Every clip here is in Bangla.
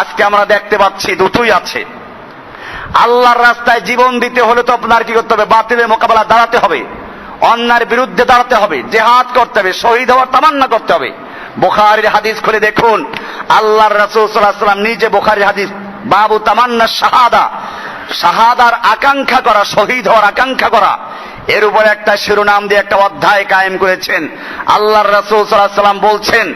আজকে আমরা দেখতে পাচ্ছি দুটোই আছে। আল্লাহর রাস্তায় জীবন দিতে হলে তো আপনার কি করতে হবে? বাতিলের মোকাবেলা দাঁড়াতে হবে। অন্যার বিরুদ্ধে দাঁড়াতে হবে। জেহাদ করতে হবে। শহীদ হওয়ার তামান্না করতে হবে। বোখারির হাদিস খুলে দেখুন। আল্লাহর রাসূল সাল্লাল্লাহু নিজে বোখারির হাদিস, বাবু তামান্না শাহাদা। শাহাদার আকাঙ্ক্ষা করা, শহীদ হওয়ার আকাঙ্ক্ষা করা। এর উপরে একটা শিরোনাম দিয়ে একটা অধ্যায় কায়েম করেছেন। আল্লাহর রাসূল সাল্লাল্লাহু আলাইহি ওয়াসাল্লাম বলছেন,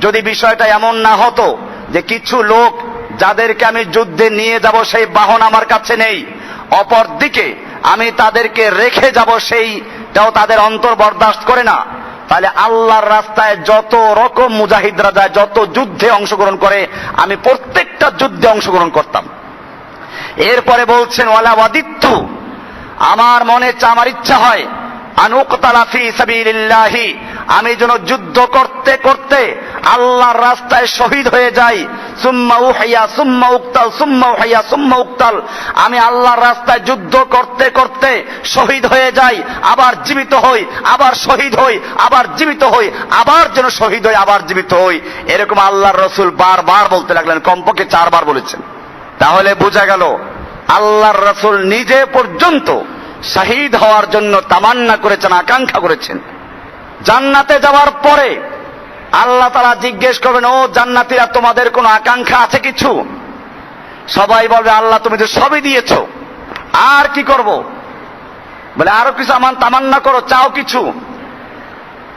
যদি বিষয়টা এমন না হতো যে কিছু লোক যাদেরকে আমি যুদ্ধে নিয়ে যাব, সেই বাহন আমার কাছে নেই। অপরদিকে আমি তাদেরকে রেখে যাব, সেইটাও তাদের অন্তর বরদাস্ত করে না। তাহলে আল্লাহর রাস্তায় যত রকম মুজাহিদরা যায়, যত যুদ্ধে অংশগ্রহণ করে, আমি প্রত্যেকটা যুদ্ধে অংশগ্রহণ করতাম। এরপরে বলছেন, ওয়ালা ওয়াদিত্য আমার মনে আমার ইচ্ছা হয় আনুকতালা ফি সাবিলিল্লাহি আমি যেন যুদ্ধ করতে করতে আল্লাহর রাস্তায় শহীদ হয়ে যাই। সুম্মা উহাইয়া, সুম্মা উক্তাল, সুম্মা উহাইয়া, সুম্মা উক্তাল। আমি আল্লাহর রাস্তায় যুদ্ধ করতে করতে শহীদ হয়ে যাই, আবার জীবিত হই, আবার শহীদ হই, আবার জীবিত হই, আবার যেন শহীদ হই, আবার জীবিত হই। এরকম আল্লাহর রসুল বারবার বলতে লাগলেন, কমপক্ষে চারবার বলেছেন। তাহলে বোঝা গেল, আল্লাহর রসুল নিজে পর্যন্ত শহীদ হওয়ার জন্য তামান্না করেছেন, আকাঙ্ক্ষা করেছেন। জান্নাতে যাওয়ার পরে আল্লাহ তারা জিজ্ঞেস করবেন, ও জান্নাতীরা, তোমাদের কোনো আকাঙ্ক্ষা আছে কিছু? সবাই বলবে, আল্লাহ, তুমি তো সবই দিয়েছ। আর কি করব? বলে, আরও কিছু আমার তামান্না করো, চাও কিছু?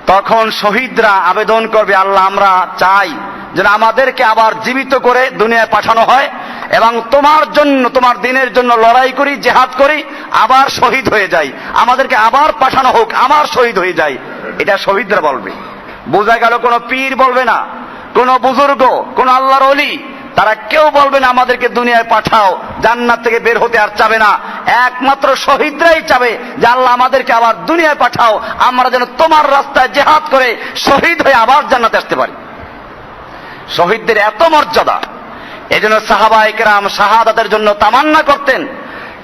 তখন শহীদরা আবেদন করবে, আল্লাহ, আমরা চাই যেন আমাদেরকে আবার জীবিত করে দুনিয়ায় পাঠানো হয় এবং তোমার জন্য, তোমার দিনের জন্য লড়াই করি, জেহাদ করি, আবার শহীদ হয়ে যাই। আমাদেরকে আবার পাঠানো হোক, আমার শহীদ হয়ে যাই। এটা শহীদরা বলবে। বোঝা গেল কোনো পীর বলবে না, কোন বুজুর্গ, কোন আল্লাহর অলি তারা কেউ বলবে না, আমাদেরকে দুনিয়ায় পাঠাও, জান্নাত থেকে বের হতে আর চাবে না। একমাত্র শহীদরাই চাবে যে আল্লাহ আমাদেরকে আবার দুনিয়ায় পাঠাও, আমরা যেন তোমার রাস্তায় জেহাদ করে শহীদ হয়ে আবার জান্নাতে আসতে পারি। শহীদদের এত মর্যাদা। এই জন্য সাহাবাইকেরাম শাহাদাতের জন্য তামান্না করতেন,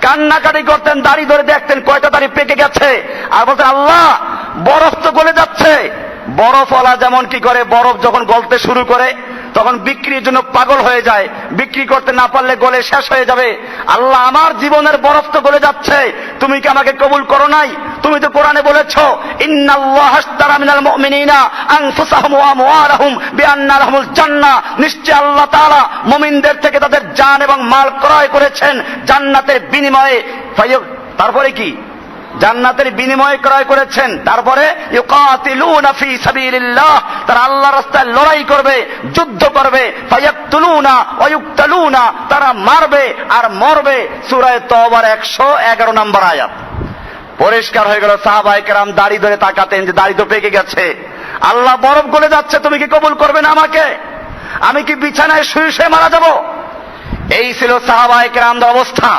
কান্নাকাটি করতেন, দাড়ি ধরে দেখতেন, কয়টা দাড়ি পেকে গেছে। আর বলতেন, আল্লাহ বরফ তো গলে যাচ্ছে। বরফওয়ালা যেমন কি করে বরফ যখন গলতে শুরু করে, তখন বিক্রির জন্য পাগল হয়ে যায়। বিক্রি করতে না পারলে গলে শেষ হয়ে যাবে। আল্লাহ, আমার জীবনের বরফ তো গলে যাচ্ছে। তুমি কি আমাকে কবুল করো নাই? তুমি তো কোরআনে বলেছ লাহুমুল নিশ্চয় আল্লাহ তাআলা মুমিনদের থেকে তাদের জান এবং মাল ক্রয় করেছেন জান্নাতের বিনিময়ে। তারপরে কি? জান্নাতের বিনিময় ক্রয় করেছেন। তারপরে তারা আল্লাহ রাস্তায় লড়াই করবে, যুদ্ধ করবে তারা মারবে আর মরবে। সূরা তওবার 111 নম্বর আয়াত। পরিষ্কার হয়ে গেল সাহাবাই কেরাম দাড়ি ধরে তাকাতেন যে দাড়ি তো পেকে গেছে। আল্লাহ বরফ গলে যাচ্ছে, তুমি কি কবুল করবে না আমাকে? আমি কি বিছানায় শুয়ে শুয়ে মারা যাব? এই ছিল সাহাবাই কেরামদের অবস্থা।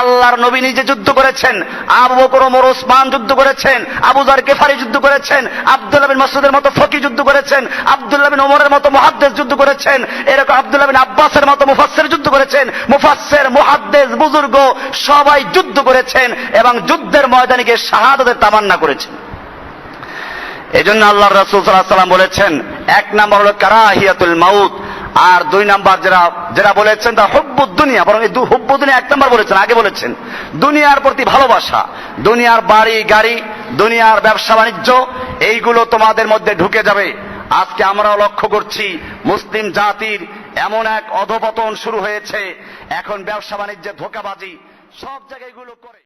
আল্লাহর নবী নিজে যুদ্ধ করেছেন, আবু বকর ওমর ওসমান যুদ্ধ করেছেন, আবু জার কেফারি যুদ্ধ করেছেন, আব্দুল্লাহ বিন মাসুদের মতো ফকি যুদ্ধ করেছেন, আব্দুল্লাহ বিন ওমরের মতো মুহাদ্দেস যুদ্ধ করেছেন, এরকম আব্দুল্লাহ বিন আব্বাসের মতো মুফাসসির যুদ্ধ করেছেন, মুফাসসির, মুহাদ্দেস, বুজুর্গ সবাই যুদ্ধ করেছেন এবং যুদ্ধের ময়দানে গিয়ে শাহাদাতের তামান্না করেছেন। এই জন্য আল্লাহ রসুল সাল্লাহ সাল্লাম বলেছেন, এক নাম্বার হলো কারাহিয়াতুল মাউত। আর দুই নাম্বার যারা যারা বলেছেন তা হব্বুদ দুনিয়া, বরং এই হুব্বুদ দুনিয়া এক নাম্বার বলেছেন, আগে বলেছেন। দুনিয়ার প্রতি ভালোবাসা, দুনিয়ার বাড়ি, গাড়ি, দুনিয়ার ব্যবসা, বাণিজ্য, এইগুলো তোমাদের মধ্যে ঢুকে যাবে। আজকে আমরাও লক্ষ্য করছি, মুসলিম জাতির এমন এক অধপতন শুরু হয়েছে। এখন ব্যবসা, বাণিজ্যে ধোকাবাজি, সব জায়গায় এগুলো করে।